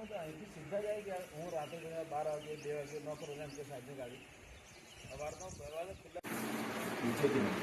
હું તો અહીંથી સીધા જાય કે હું રાત્રે તમે બાર વાગે બે વાગે નોકરો એમ કે સાંજની ગાડી. સવારનો દરવાજો કેટલા નીચેથી નહીં.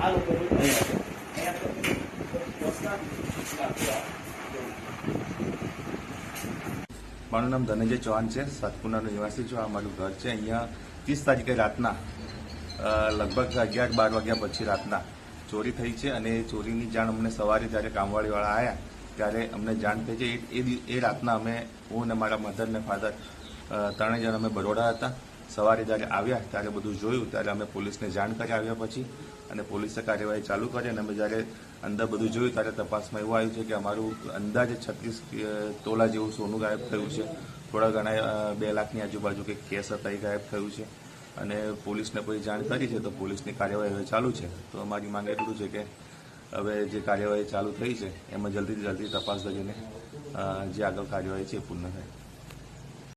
આ મારું નામ ધનંજય ચૌહાણ છે. સાતપુરાનો નિવાસી છું. આ મારું ઘર છે. અહીંયા ત્રીસ તારીખે રાતના લગભગ અગિયાર બાર વાગ્યા પછી રાતના ચોરી થઈ છે અને ચોરીની જાણ અમને સવારે જ્યારે કામવાળીવાળા આવ્યા ત્યારે અમને જાણ થઈ છે. એ- એ રાતના અમે હું અને મારા મધર ને ફાધર ત્રણેય જણ અમે બરોડા હતા. સવારે જ્યારે આવ્યા, ત્યારે બધું જોયું, ત્યારે અમે પોલીસને જાણ કરી આવ્યા પછી અને પોલીસે કાર્યવાહી ચાલુ કરી અને અમે જ્યારે અંદર બધું જોયું, ત્યારે તપાસમાં એવું આવ્યું છે કે અમારું અંદાજે છત્રીસ તોલા જેવું સોનું ગાયબ થયું છે. થોડા ઘણા બે લાખની આજુબાજુ કંઈક કેસ હતા, એ ગાયબ થયું છે. અને પોલીસને કોઈ જાણ કરી છે તો પોલીસની કાર્યવાહી હવે ચાલુ છે. તો અમારી માંગ એટલું છે કે હવે જે કાર્યવાહી ચાલુ થઈ છે, એમાં જલ્દીથી જલ્દી તપાસ કરીને જે આગળ કાર્યવાહી છે એ પૂર્ણ થાય.